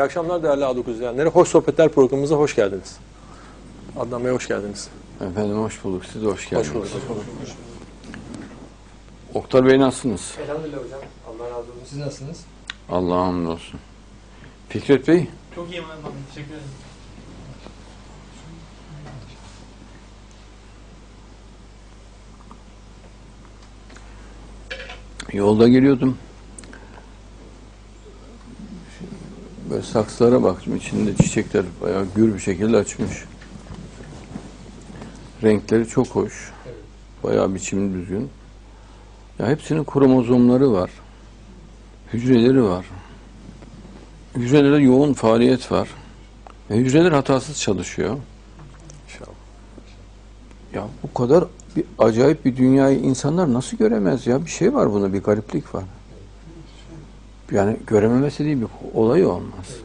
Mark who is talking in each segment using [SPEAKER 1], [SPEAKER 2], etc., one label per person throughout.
[SPEAKER 1] İyi akşamlar değerli A9 izleyenleri. Hoş Sohbetler programımıza hoş geldiniz. Adnan Bey hoş geldiniz.
[SPEAKER 2] Efendim hoş bulduk. Siz de hoş geldiniz.
[SPEAKER 1] Hoş bulduk.
[SPEAKER 2] Oktar Bey nasılsınız?
[SPEAKER 3] Elhamdülillah hocam. Allah razı olsun. Siz nasılsınız?
[SPEAKER 2] Allah'a hamdolsun. Fikret Bey,
[SPEAKER 4] Çok iyiyim efendim. Teşekkür ederim.
[SPEAKER 2] yolda geliyordum. Böyle saksılara baktım. İçinde çiçekler bayağı gür bir şekilde açmış. Renkleri çok hoş. Bayağı biçimi düzgün. Ya hepsinin kromozomları var. Hücreleri var. Hücrelerde yoğun faaliyet var. Ve hücreler hatasız çalışıyor.
[SPEAKER 1] İnşallah.
[SPEAKER 2] Ya bu kadar bir acayip bir dünyayı insanlar nasıl göremez ya? Bir şey var buna, bir gariplik var. Yani görememesi değil bir olay olmaz.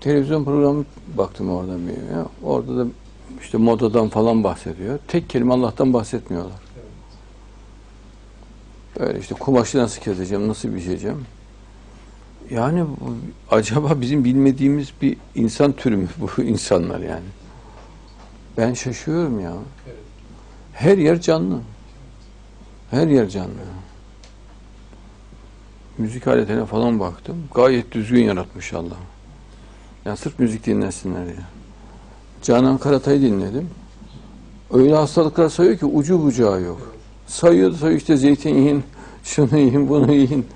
[SPEAKER 2] Televizyon programı baktım orada bir ya. Orada da işte modadan falan bahsediyor. Tek kelime Allah'tan bahsetmiyorlar. Böyle işte kumaşı nasıl keseceğim, nasıl biçeceğim. Yani bu, acaba bizim bilmediğimiz bir insan türü mü bu insanlar yani? Ben şaşıyorum ya. Her yer canlı. Her yer canlı. Müzik aletine falan baktım. Gayet düzgün yaratmış Allah. Ya sırf müzik dinlesinler ya. Canan Karatay'ı dinledim. Öyle hastalıklar sayıyor ki ucu bucağı yok. Sayıyor sayıyor işte zeytin yiyin, şunu yiyin, bunu yiyin.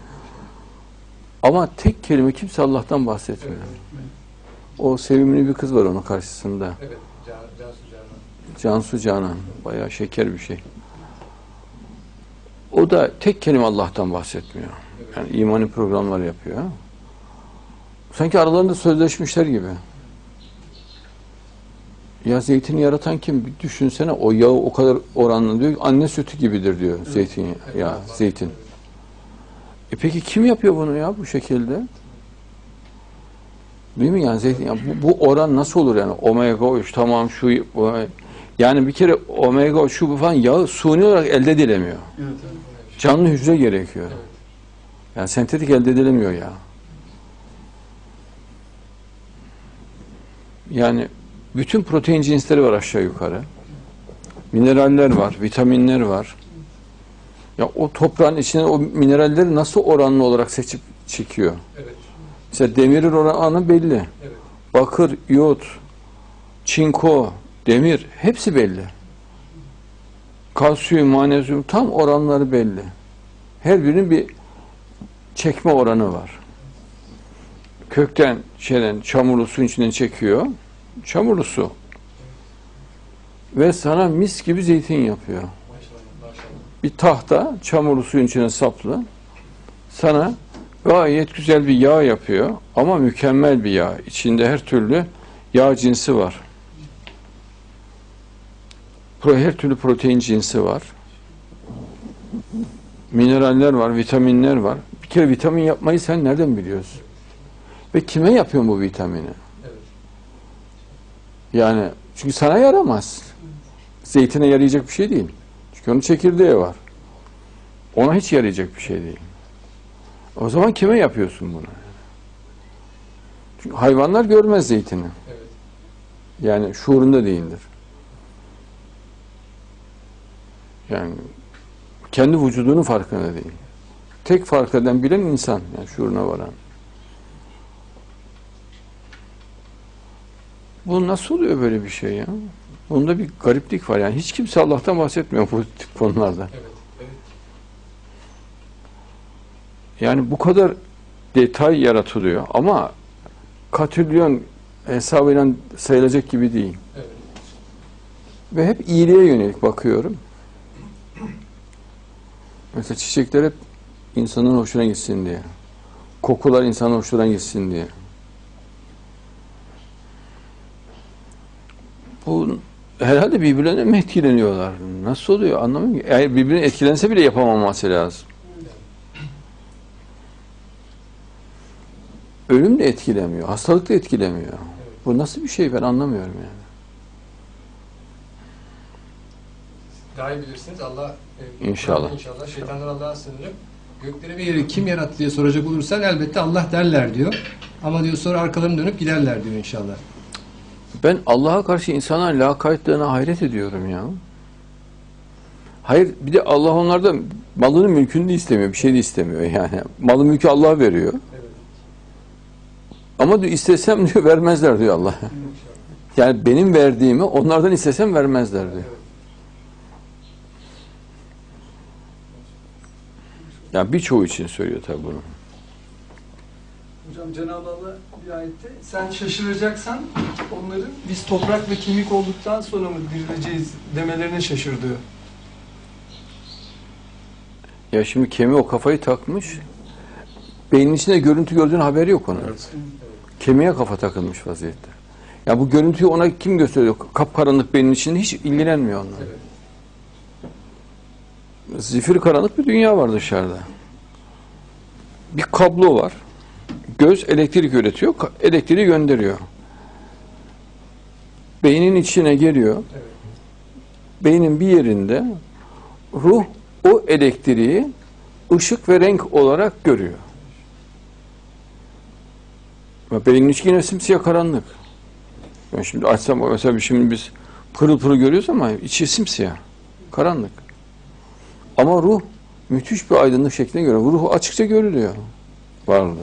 [SPEAKER 2] Ama tek kelime kimse Allah'tan bahsetmiyor. O sevimli bir kız var onun karşısında.
[SPEAKER 3] Evet. Can, Cansu Canan.
[SPEAKER 2] Cansu Canan. Bayağı şeker bir şey. O da tek kelime Allah'tan bahsetmiyor. Yani imani programlar yapıyor. Sanki aralarında sözleşmişler gibi. Ya zeytini yaratan kim? Bir düşünsene o yağı o kadar oranlı diyor. Anne sütü gibidir diyor zeytin ya zeytin. E peki kim yapıyor bunu ya bu şekilde? Değil mi yani zeytin? ya bu, bu oran nasıl olur yani? Omega 3 tamam şu bu, yani bir kere omega şu bu falan yağı suni olarak elde edilemiyor. Canlı hücre gerekiyor. Yani sentetik elde edilemiyor ya. Yani bütün protein cinsleri var aşağı yukarı. Mineraller var, vitaminler var. Ya o toprağın içine o mineralleri nasıl oranlı olarak seçip çekiyor?
[SPEAKER 3] Evet.
[SPEAKER 2] Mesela demirin oranı belli.
[SPEAKER 3] Evet.
[SPEAKER 2] Bakır, iot, çinko, demir hepsi belli. Kalsiyum, manezyum tam oranları belli. Her birinin bir çekme oranı var. Kökten şeyden çamurlu suyun içinden çekiyor. Çamurlu su. Ve sana mis gibi zeytin yapıyor. Bir tahta çamurlu suyun içine saplı. Sana gayet güzel bir yağ yapıyor ama mükemmel bir yağ. İçinde her türlü yağ cinsi var. Her türlü protein cinsi var. Mineraller var, vitaminler var. Kere vitamin yapmayı sen nereden biliyorsun? Ve kime yapıyorsun bu vitamini?
[SPEAKER 3] Evet.
[SPEAKER 2] Yani çünkü sana yaramaz. Zeytine yarayacak bir şey değil. Çünkü onun çekirdeği var. Ona hiç yarayacak bir şey değil. O zaman kime yapıyorsun bunu? Çünkü hayvanlar görmez zeytini.
[SPEAKER 3] Evet.
[SPEAKER 2] Yani şuurunda değildir. Yani kendi vücudunun farkında değil. Tek fark eden bilen insan. Yani şuuruna varan. Bu nasıl oluyor böyle bir şey ya? Bunda bir gariplik var. Yani hiç kimse Allah'tan bahsetmiyor bu tip konularda.
[SPEAKER 3] Evet. Evet.
[SPEAKER 2] Yani bu kadar detay yaratılıyor ama katrilyon hesabıyla sayılacak gibi değil.
[SPEAKER 3] Evet.
[SPEAKER 2] Ve hep iyiliğe yönelik bakıyorum. Mesela çiçekler hep insanın hoşuna gitsin diye. Kokular insanın hoşuna gitsin diye. Bu herhalde birbirlerine mi etkileniyorlar? Nasıl oluyor anlamıyorum ki. Eğer birbirine etkilense bile yapamaması lazım. Ölüm de etkilemiyor, hastalık da etkilemiyor. Bu nasıl bir şey ben anlamıyorum yani.
[SPEAKER 3] Daha iyi bilirsiniz. Allah e,
[SPEAKER 2] İnşallah.
[SPEAKER 3] İnşallah. Şeytandan Allah'a sığınırım. Gökleri ve yeri kim yarattı diye soracak olursan elbette Allah derler diyor. Ama diyor sonra arkalarını dönüp giderler diyor inşallah.
[SPEAKER 2] Ben Allah'a karşı insanların lakaytlığına hayret ediyorum ya. Hayır bir de Allah onlardan malını mülkünü de istemiyor. Bir şey de istemiyor yani. Malı mülkü Allah veriyor. Ama diyor istesem diyor vermezler diyor Allah. Yani benim verdiğimi onlardan istesem vermezler diyor. Yani birçoğu için söylüyor tabii bunu.
[SPEAKER 5] Hocam Cenab-ı Allah bir ayette sen şaşıracaksan onların biz toprak ve kemik olduktan sonra mı dirileceğiz demelerine şaşır diyor.
[SPEAKER 2] Ya şimdi kemi o kafayı takmış. Beynin içinde görüntü gördüğün haberi yok onun. Kemiğe kafa takılmış vaziyette. Ya bu görüntüyü ona kim gösteriyor? Kapkaranlık beynin içinde hiç ilgilenmiyor onunla. Zifir karanlık bir dünya var dışarıda. Bir kablo var. Göz elektrik üretiyor, elektriği gönderiyor. Beynin içine geliyor. Beynin bir yerinde ruh o elektriği ışık ve renk olarak görüyor. Ve beynin içi yine simsiyah karanlık. Ben şimdi açsam mesela şimdi biz pırıl pırıl görüyoruz ama içi simsiyah. Karanlık. Ama ruh müthiş bir aydınlık şeklinde görüyor. Ruh açıkça görülüyor. Varlığı.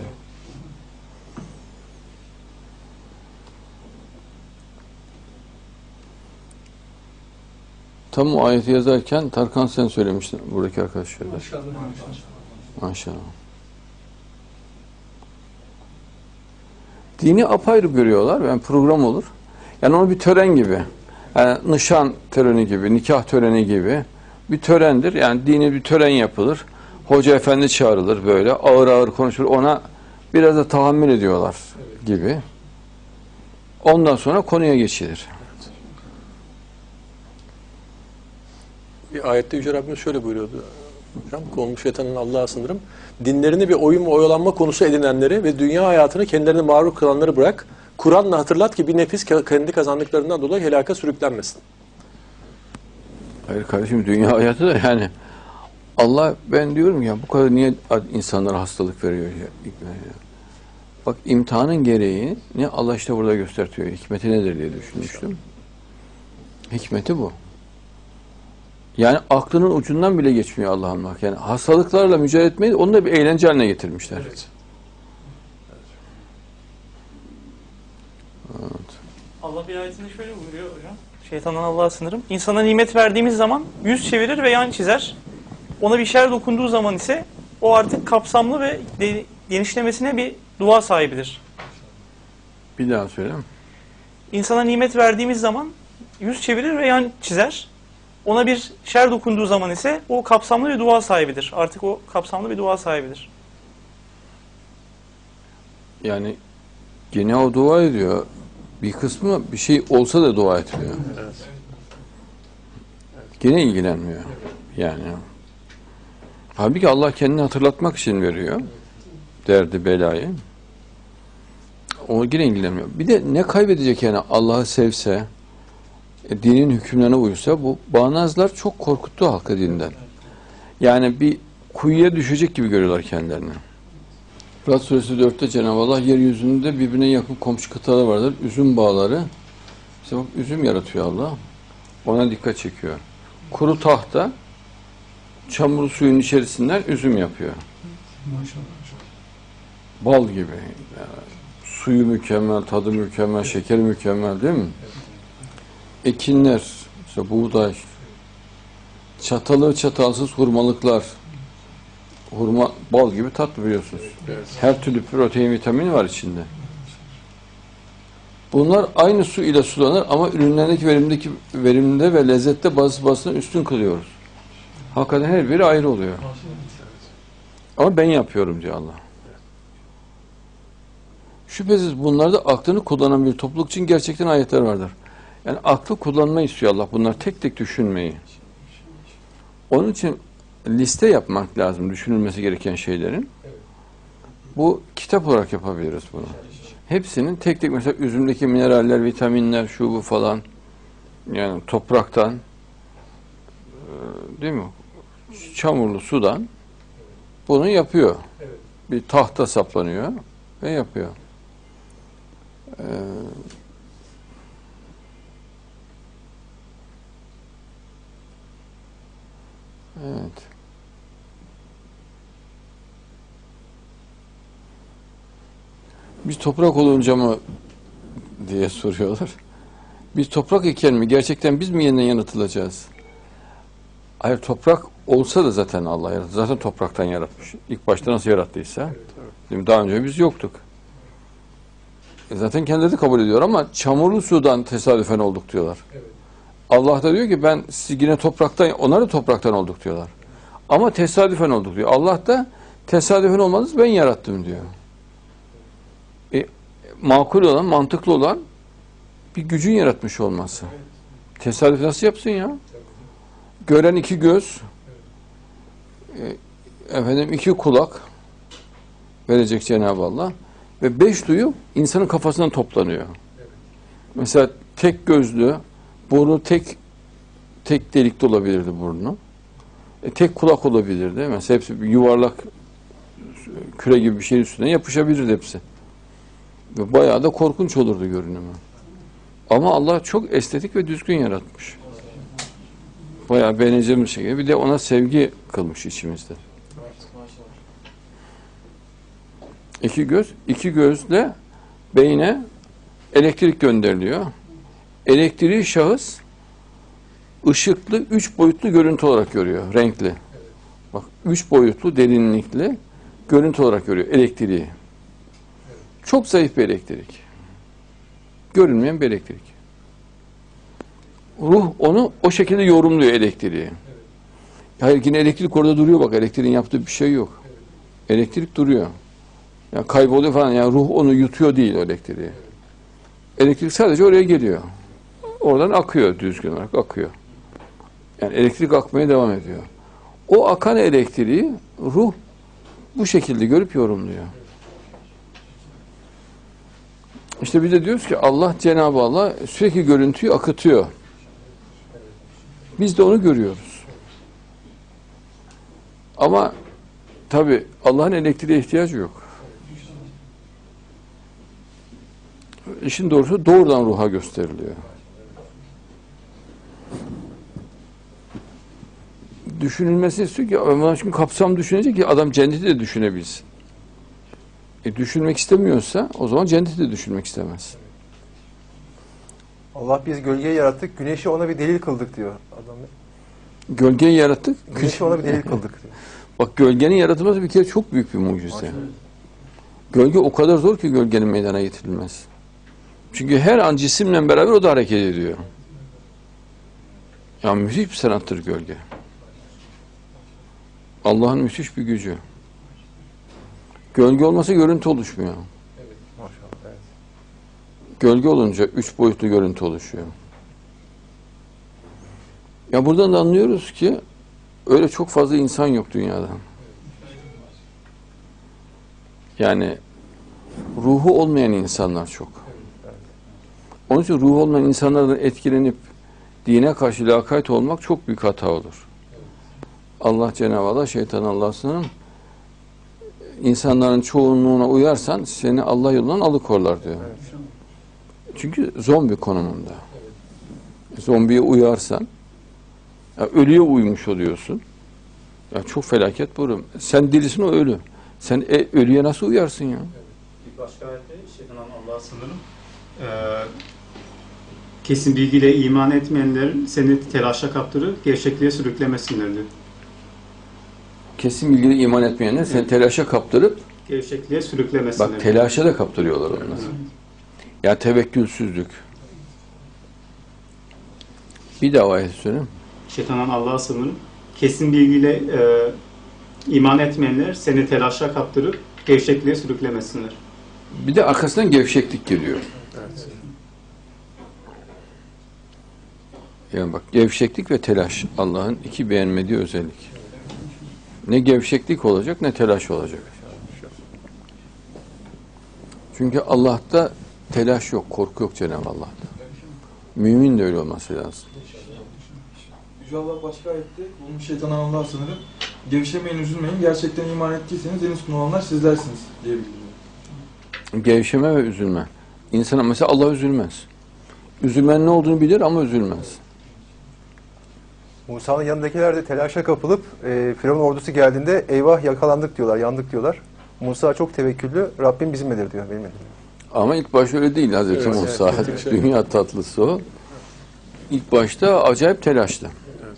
[SPEAKER 2] Tam o ayeti yazarken Tarkan sen söylemiştin buradaki arkadaşlar. da.
[SPEAKER 5] Maşallah.
[SPEAKER 2] Maşallah. Dini apayrı görüyorlar. Yani program olur. Yani onu bir tören gibi. Yani nişan töreni gibi, nikah töreni gibi bir törendir. Yani dini bir tören yapılır. Hoca efendi çağrılır böyle. Ağır ağır konuşulur. Ona biraz da tahammül ediyorlar gibi. Ondan sonra konuya geçilir.
[SPEAKER 1] Bir ayette Yüce Rabbimiz şöyle buyuruyordu. Hocam, konmuş şeytanın Allah'a sınırım. Dinlerini bir oyun oyalanma konusu edinenleri ve dünya hayatını kendilerine mağrur kılanları bırak. Kur'an'la hatırlat ki bir nefis ke- kendi kazandıklarından dolayı helaka sürüklenmesin.
[SPEAKER 2] Hayır kardeşim dünya hayatı da yani Allah ben diyorum ya bu kadar niye insanlara hastalık veriyor ya, ya. Bak imtihanın gereği ne Allah işte burada göstertiyor. Hikmeti nedir diye düşünmüştüm. Hikmeti bu. Yani aklının ucundan bile geçmiyor Allah'ın bak. Yani hastalıklarla mücadele etmeyi onu da bir eğlence haline getirmişler.
[SPEAKER 4] Allah bir ayetinde şöyle buyuruyor hocam. Şeytandan Allah'a sınırım. İnsana nimet verdiğimiz zaman yüz çevirir ve yan çizer. Ona bir şer dokunduğu zaman ise o artık kapsamlı ve de- genişlemesine bir dua sahibidir.
[SPEAKER 2] Bir daha söyle.
[SPEAKER 4] İnsana nimet verdiğimiz zaman yüz çevirir ve yan çizer. Ona bir şer dokunduğu zaman ise o kapsamlı bir dua sahibidir. Artık o kapsamlı bir dua sahibidir.
[SPEAKER 2] Yani gene o dua ediyor. Bir kısmı bir şey olsa da dua etmiyor. Gene ilgilenmiyor. Yani. Halbuki Allah kendini hatırlatmak için veriyor. Derdi, belayı. O yine ilgilenmiyor. Bir de ne kaybedecek yani Allah'ı sevse, e, dinin hükümlerine uysa bu bağnazlar çok korkuttu halkı dinden. Yani bir kuyuya düşecek gibi görüyorlar kendilerini. Fırat Suresi 4'te Cenab-ı Allah yeryüzünde birbirine yakın komşu kıtalar vardır. Üzüm bağları. İşte bak üzüm yaratıyor Allah. Ona dikkat çekiyor. Kuru tahta çamur suyun içerisinden üzüm yapıyor. Bal gibi. Yani suyu mükemmel, tadı mükemmel, şekeri mükemmel değil mi? Ekinler, işte buğday, çatalı çatalsız hurmalıklar. Hurma bal gibi tatlı biliyorsunuz. Her türlü protein, vitamin var içinde. Bunlar aynı su ile sulanır ama ürünlerdeki verimdeki verimde ve lezzette bazı bazısını üstün kılıyoruz. Hakikaten her biri ayrı oluyor. Ama ben yapıyorum diyor Allah. Şüphesiz bunlarda aklını kullanan bir topluluk için gerçekten ayetler vardır. Yani aklı kullanmayı istiyor Allah. Bunlar tek tek düşünmeyi. Onun için liste yapmak lazım düşünülmesi gereken şeylerin. Bu kitap olarak yapabiliriz bunu. Hepsinin tek tek mesela üzümdeki mineraller, vitaminler, şu bu falan yani topraktan e, değil mi? Çamurlu sudan bunu yapıyor. Bir tahta saplanıyor ve yapıyor. Ee, evet. Biz toprak olunca mı diye soruyorlar. Biz toprak iken mi? Gerçekten biz mi yeniden yaratılacağız? Hayır toprak olsa da zaten Allah yarattı. Zaten topraktan yaratmış. İlk başta nasıl yarattıysa. Mi? Daha önce biz yoktuk. E zaten kendileri kabul ediyor ama çamurlu sudan tesadüfen olduk diyorlar.
[SPEAKER 5] Evet.
[SPEAKER 2] Allah da diyor ki ben siz yine topraktan, onlar da topraktan olduk diyorlar. Ama tesadüfen olduk diyor. Allah da tesadüfen olmadınız ben yarattım diyor. E, makul olan, mantıklı olan bir gücün yaratmış olması. Tesadüf nasıl yapsın ya? Gören iki göz, e, efendim iki kulak verecek Cenab-ı Allah ve beş duyu insanın kafasından toplanıyor. Mesela tek gözlü, burnu tek tek delikli olabilirdi burnu. E, tek kulak olabilirdi. Mesela hepsi yuvarlak küre gibi bir şeyin üstüne yapışabilirdi hepsi. Ve bayağı da korkunç olurdu görünümü. Ama Allah çok estetik ve düzgün yaratmış. Bayağı beğeneceğimiz şey. Bir de ona sevgi kılmış içimizde. İki göz, iki gözle beyne elektrik gönderiliyor. Elektriği şahıs ışıklı, üç boyutlu görüntü olarak görüyor, renkli. Bak, üç boyutlu, derinlikli görüntü olarak görüyor elektriği. Çok zayıf bir elektrik. Görünmeyen bir elektrik. Ruh onu o şekilde yorumluyor elektriği. Hayır yine elektrik orada duruyor bak elektriğin yaptığı bir şey yok. Elektrik duruyor. Ya kayboluyor falan. Yani ruh onu yutuyor değil o elektriği. Elektrik sadece oraya geliyor. Oradan akıyor düzgün olarak akıyor. Yani elektrik akmaya devam ediyor. O akan elektriği ruh bu şekilde görüp yorumluyor. İşte biz de diyoruz ki Allah Cenab-ı Allah sürekli görüntüyü akıtıyor. Biz de onu görüyoruz. Ama tabi Allah'ın elektriğe ihtiyacı yok. İşin doğrusu doğrudan ruha gösteriliyor. Düşünülmesi istiyor ki ama çünkü kapsam düşünecek ki adam cenneti de düşünebilsin. E düşünmek istemiyorsa o zaman cenneti de düşünmek istemez.
[SPEAKER 6] Allah biz gölgeyi yarattık, güneşi ona bir delil kıldık diyor adam.
[SPEAKER 2] Gölgeyi yarattık.
[SPEAKER 6] Güneşi ona bir delil kıldık diyor.
[SPEAKER 2] Bak gölgenin yaratılması bir kere çok büyük bir mucize. Gölge o kadar zor ki gölgenin meydana getirilmez. Çünkü her an cisimle beraber o da hareket ediyor. Ya müthiş bir sanattır gölge. Allah'ın müthiş bir gücü. Gölge olmasa görüntü oluşmuyor.
[SPEAKER 6] Maşallah. Evet.
[SPEAKER 2] Gölge olunca üç boyutlu görüntü oluşuyor. Ya buradan da anlıyoruz ki öyle çok fazla insan yok dünyada. Yani ruhu olmayan insanlar çok. Onun için ruhu olmayan insanlardan etkilenip dine karşı lakayt olmak çok büyük hata olur. Allah Cenab-ı Allah şeytan Allah'sının insanların çoğunluğuna uyarsan seni Allah yolundan alıkorlar diyor. Çünkü zombi konumunda. Zombiye uyarsan ya ölüye uymuş oluyorsun. Ya çok felaket bu. Sen dirisin o ölü. Sen e, ölüye nasıl uyarsın ya?
[SPEAKER 7] Bir başka ayette şeytan Allah'a sınırım. Ee, kesin bilgiyle iman etmeyenlerin seni telaşa kaptırıp gerçekliğe sürüklemesinler diyor.
[SPEAKER 2] Kesin bilgiyle iman etmeyenler seni telaşa kaptırıp
[SPEAKER 7] Gerçekliğe sürüklemesinler.
[SPEAKER 2] bak telaşa da kaptırıyorlar onları. Ya tevekkülsüzlük. Bir daha ayet söyleyeyim.
[SPEAKER 7] Şeytandan Allah'a sınırım. Kesin bilgiyle e, iman etmeyenler seni telaşa kaptırıp gerçekliğe sürüklemesinler.
[SPEAKER 2] Bir de arkasından gevşeklik geliyor.
[SPEAKER 6] Evet.
[SPEAKER 2] Yani bak gevşeklik ve telaş Allah'ın iki beğenmediği özellik. Ne gevşeklik olacak ne telaş olacak. Çünkü Allah'ta telaş yok, korku yok Cenab-ı Allah'ta. Mümin de öyle olması lazım.
[SPEAKER 8] Yüce Allah başka ayette bulmuş şeytan Allah'a sınırı Gevşemeyin, üzülmeyin. Gerçekten iman ettiyseniz en üstün olanlar sizlersiniz diye bildiriyor.
[SPEAKER 2] Gevşeme ve üzülme. İnsana mesela Allah üzülmez. Üzülmenin ne olduğunu bilir ama üzülmez.
[SPEAKER 6] Musa'nın yanındakiler de telaşa kapılıp e, Firavun ordusu geldiğinde eyvah yakalandık diyorlar, yandık diyorlar. Musa çok tevekküllü, Rabbim bizimledir diyor, benimledir.
[SPEAKER 2] Ama ilk baş öyle değil Hazreti
[SPEAKER 1] Evet,
[SPEAKER 2] Musa.
[SPEAKER 1] evet.
[SPEAKER 2] Dünya tatlısı o. İlk başta acayip telaşlı.
[SPEAKER 1] Evet.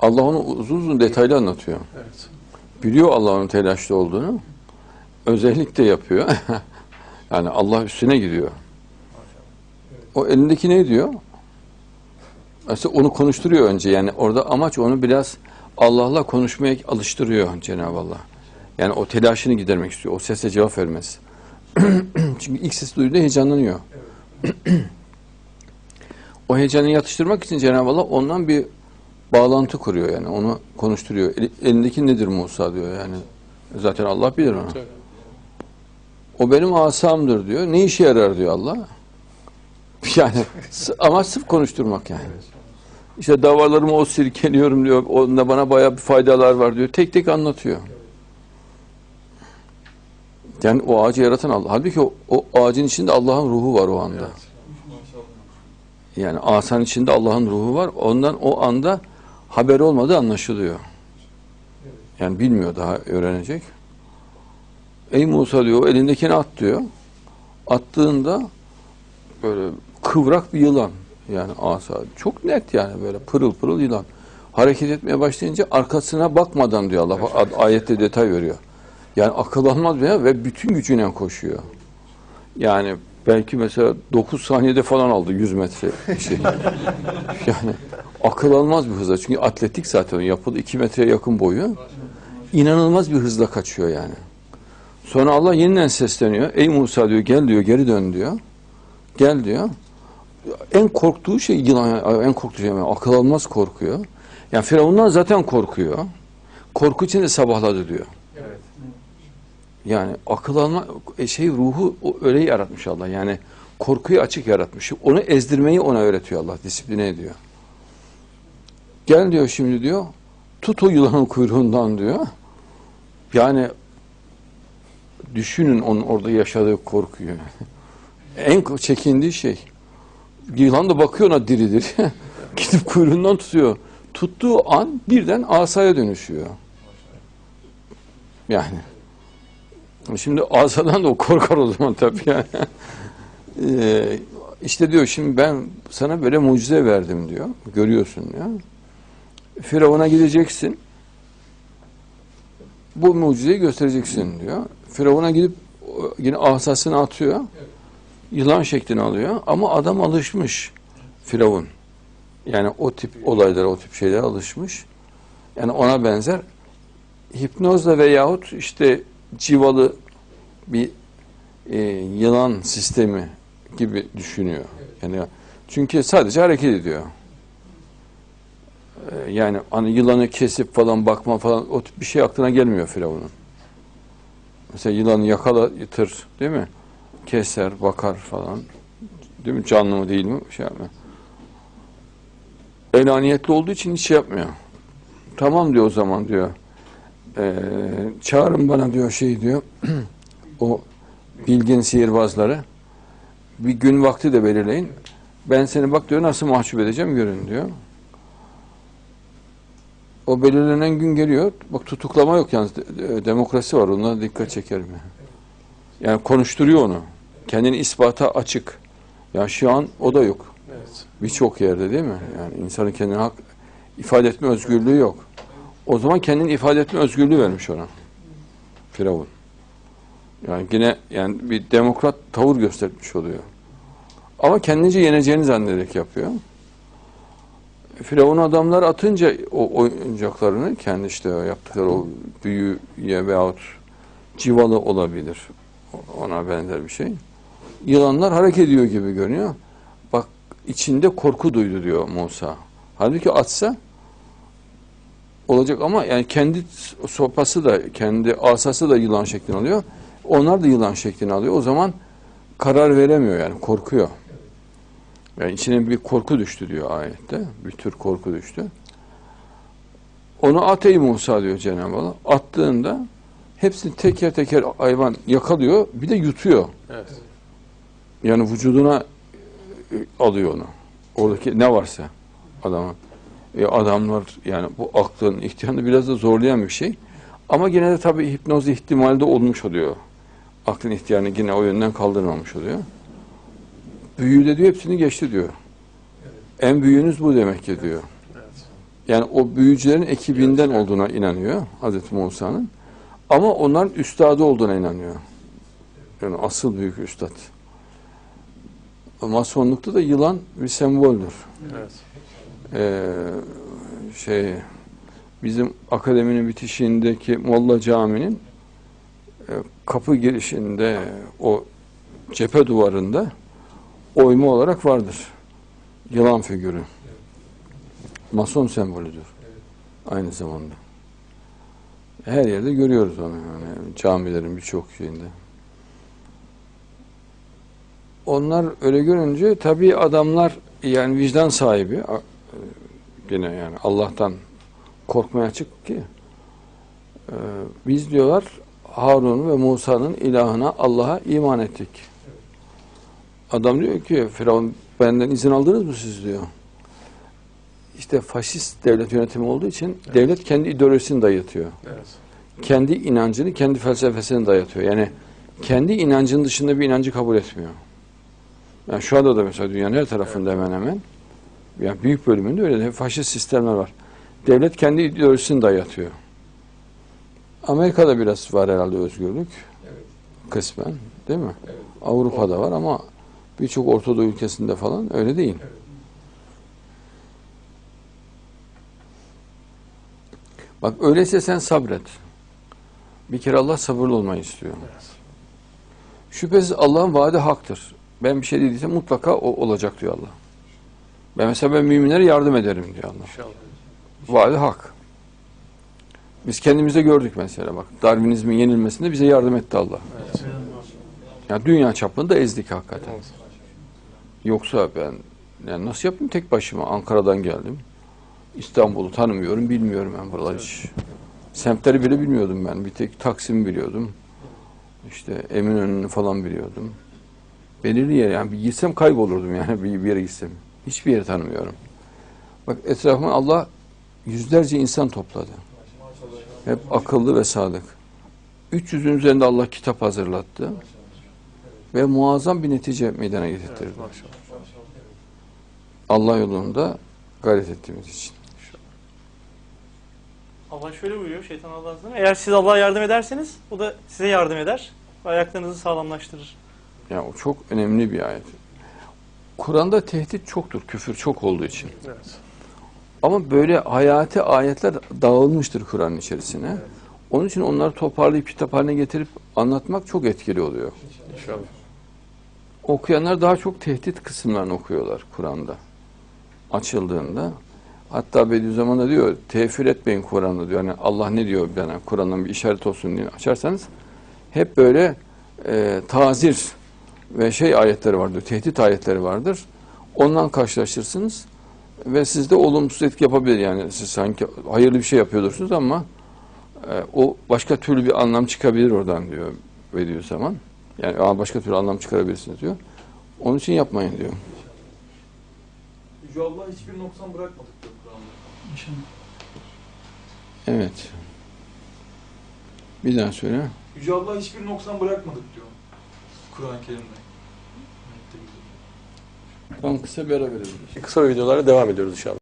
[SPEAKER 2] Allah onu uzun uzun detaylı anlatıyor.
[SPEAKER 1] Evet.
[SPEAKER 2] Biliyor Allah onun telaşlı olduğunu. Özellikle yapıyor. yani Allah üstüne gidiyor. O elindeki ne diyor? Aslında onu konuşturuyor önce. Yani orada amaç onu biraz Allah'la konuşmaya alıştırıyor Cenab-ı Allah. Yani o telaşını gidermek istiyor. O sese cevap vermez. Çünkü ilk ses duyduğunda heyecanlanıyor. o heyecanı yatıştırmak için Cenab-ı Allah ondan bir bağlantı kuruyor yani. Onu konuşturuyor. El- elindeki nedir Musa diyor yani. Zaten Allah bilir onu. O benim asamdır diyor. Ne işe yarar diyor Allah. Yani ama sırf konuşturmak yani. İşte davalarımı o sirkeliyorum diyor. Onda bana bayağı bir faydalar var diyor. Tek tek anlatıyor. Yani o ağacı yaratan Allah. Halbuki o, o ağacın içinde Allah'ın ruhu var o anda. Yani asanın içinde Allah'ın ruhu var. Ondan o anda haberi olmadığı anlaşılıyor. Yani bilmiyor daha öğrenecek. Ey Musa diyor elindekini at diyor. Attığında böyle kıvrak bir yılan yani asa çok net yani böyle pırıl pırıl yılan. Hareket etmeye başlayınca arkasına bakmadan diyor Allah Ad- ayette detay veriyor. Yani akıl almaz ya ve bütün gücüyle koşuyor. Yani belki mesela 9 saniyede falan aldı 100 metre şey. yani akıl almaz bir hızla. Çünkü atletik zaten yapıldı 2 metreye yakın boyu. İnanılmaz bir hızla kaçıyor yani. Sonra Allah yeniden sesleniyor. Ey Musa diyor gel diyor geri dön diyor. Gel diyor. En korktuğu şey yılan en korktuğu şey yani akıl almaz korkuyor. Yani Firavundan zaten korkuyor. Korku içinde sabahladı diyor. Yani akıl alma e, şey ruhu öyle yaratmış Allah. Yani korkuyu açık yaratmış. Onu ezdirmeyi ona öğretiyor Allah. Disipline ediyor. Gel diyor şimdi diyor. Tut o yılanın kuyruğundan diyor. Yani düşünün onun orada yaşadığı korkuyu. en çekindiği şey. Yılan da bakıyor ona diridir. Gidip kuyruğundan tutuyor. Tuttuğu an birden asaya dönüşüyor. Yani. Şimdi asadan da o korkar o zaman tabii yani. Ee, işte diyor şimdi ben sana böyle mucize verdim diyor. Görüyorsun diyor. Firavun'a gideceksin. Bu mucizeyi göstereceksin diyor. Firavun'a gidip yine asasını atıyor. Yılan şeklini alıyor. Ama adam alışmış. Firavun. Yani o tip olaylara, o tip şeylere alışmış. Yani ona benzer. Hipnozla veyahut işte civalı bir e, yılan sistemi gibi düşünüyor. Yani çünkü sadece hareket ediyor. E, yani hani yılanı kesip falan bakma falan o tip bir şey aklına gelmiyor Firavun'un. Mesela yılanı yakalatır değil mi? Keser, bakar falan. Değil mi? Canlı mı değil mi? Şey yapmıyor. Elaniyetli olduğu için hiç şey yapmıyor. Tamam diyor o zaman diyor. Ee, çağırın bana diyor şey diyor. o bilgin sihirbazları. Bir gün vakti de belirleyin. Ben seni bak diyor nasıl mahcup edeceğim görün diyor. O belirlenen gün geliyor. Bak tutuklama yok yalnız. De- de- demokrasi var. Onlara dikkat çekerim. Yani. Yani konuşturuyor onu. Kendini ispata açık. Ya şu an o da yok.
[SPEAKER 1] Evet.
[SPEAKER 2] Birçok yerde değil mi? Yani insanın kendine hak ifade etme özgürlüğü yok. O zaman kendini ifade etme özgürlüğü vermiş ona. Firavun. Yani yine yani bir demokrat tavır göstermiş oluyor. Ama kendince yeneceğini zannederek yapıyor. Firavun adamlar atınca o oyuncaklarını kendi işte yaptıkları o büyüye veyahut civalı olabilir. Ona benzer bir şey. Yılanlar hareket ediyor gibi görünüyor. Bak içinde korku duydu diyor Musa. Halbuki atsa olacak ama yani kendi sopası da kendi asası da yılan şeklini alıyor. Onlar da yılan şeklini alıyor. O zaman karar veremiyor yani korkuyor. Yani içine bir korku düştü diyor ayette. Bir tür korku düştü. Onu at ey Musa diyor Cenab-ı Allah. Attığında hepsini teker teker hayvan yakalıyor bir de yutuyor.
[SPEAKER 1] Evet.
[SPEAKER 2] Yani vücuduna e, alıyor onu. Oradaki ne varsa adamın. E, adamlar yani bu aklın ihtiyarını biraz da zorlayan bir şey. Ama gene de tabii hipnoz ihtimali de olmuş oluyor. Aklın ihtiyarını yine o yönden kaldırmamış oluyor. Büyüğü de diyor hepsini geçti diyor. En büyüğünüz bu demek ki diyor. Yani o büyücülerin ekibinden olduğuna inanıyor Hazreti Musa'nın. Ama onların üstadı olduğuna inanıyor. Yani asıl büyük üstad. Masonlukta da yılan bir semboldür.
[SPEAKER 1] Evet.
[SPEAKER 2] Ee, şey bizim akademinin bitişiğindeki Molla Camii'nin e, kapı girişinde o cephe duvarında oyma olarak vardır. Yılan figürü. Mason sembolüdür. Aynı zamanda. Her yerde görüyoruz onu yani camilerin birçok şeyinde. Onlar öyle görünce tabii adamlar yani vicdan sahibi a- e, yine yani Allah'tan korkmaya açık ki e, biz diyorlar Harun ve Musa'nın ilahına Allah'a iman ettik. Adam diyor ki Firavun benden izin aldınız mı siz diyor. İşte faşist devlet yönetimi olduğu için devlet kendi ideolojisini dayatıyor.
[SPEAKER 1] Evet.
[SPEAKER 2] Kendi inancını, kendi felsefesini dayatıyor. Yani kendi inancının dışında bir inancı kabul etmiyor. Yani şu anda da mesela dünyanın her tarafında hemen hemen yani büyük bölümünde öyle de faşist sistemler var. Devlet kendi ideolojisini dayatıyor. Amerika'da biraz var herhalde özgürlük. Kısmen değil mi? Avrupa'da var ama birçok Ortadoğu ülkesinde falan öyle değil. Bak öyleyse sen sabret. Bir kere Allah sabırlı olmayı istiyor. Şüphesiz Allah'ın vaadi haktır. Ben bir şey dediysem mutlaka o olacak diyor Allah. Ben mesela ben müminlere yardım ederim diyor Allah.
[SPEAKER 1] İnşallah.
[SPEAKER 2] Vaadi hak. Biz kendimizde gördük mesela bak. Darwinizmin yenilmesinde bize yardım etti Allah. Ya dünya çapında ezdik hakikaten.
[SPEAKER 1] Evet.
[SPEAKER 2] Yoksa ben yani nasıl yapayım tek başıma Ankara'dan geldim. İstanbul'u tanımıyorum, bilmiyorum ben buraları hiç. Semtleri bile bilmiyordum ben. Bir tek Taksim biliyordum. İşte Eminönü'nü falan biliyordum. Belirli yer yani bir gitsem kaybolurdum yani bir, bir yere gitsem. Hiçbir yeri tanımıyorum. Bak etrafıma Allah yüzlerce insan topladı. Hep akıllı ve sadık. 300'ün üzerinde Allah kitap hazırlattı. Ve muazzam bir netice meydana.
[SPEAKER 1] Maşallah.
[SPEAKER 2] Allah yolunda gayret ettiğimiz için.
[SPEAKER 4] Allah şöyle buyuruyor şeytan Allah'ın Eğer siz Allah'a yardım ederseniz o da size yardım eder ve ayaklarınızı sağlamlaştırır.
[SPEAKER 2] Yani o çok önemli bir ayet. Kur'an'da tehdit çoktur, küfür çok olduğu için.
[SPEAKER 1] Evet.
[SPEAKER 2] Ama böyle hayati ayetler dağılmıştır Kur'an'ın içerisine. Onun için onları toparlayıp kitap haline getirip anlatmak çok etkili oluyor.
[SPEAKER 1] İnşallah.
[SPEAKER 2] Okuyanlar daha çok tehdit kısımlarını okuyorlar Kur'an'da. Açıldığında. Hatta Bediüzzaman da diyor, tefir etmeyin Kur'an'ı diyor. Yani Allah ne diyor bana, Kur'an'dan bir işaret olsun diye açarsanız hep böyle e, tazir ve şey ayetleri vardır, tehdit ayetleri vardır. Ondan karşılaşırsınız ve sizde olumsuz etki yapabilir. Yani siz sanki hayırlı bir şey yapıyordursunuz ama e, o başka türlü bir anlam çıkabilir oradan diyor Bediüzzaman. Yani "Aa, başka türlü anlam çıkarabilirsiniz diyor. Onun için yapmayın diyor.
[SPEAKER 8] Yüce Allah hiçbir noksan bırakmadık diyor Kur'an'da.
[SPEAKER 2] Evet. Bir daha söyle.
[SPEAKER 8] Yüce Allah hiçbir noksan bırakmadık diyor Kur'an-ı Kerim'de.
[SPEAKER 2] Tamam kısa bir ara verelim.
[SPEAKER 1] Kısa videolara devam ediyoruz inşallah.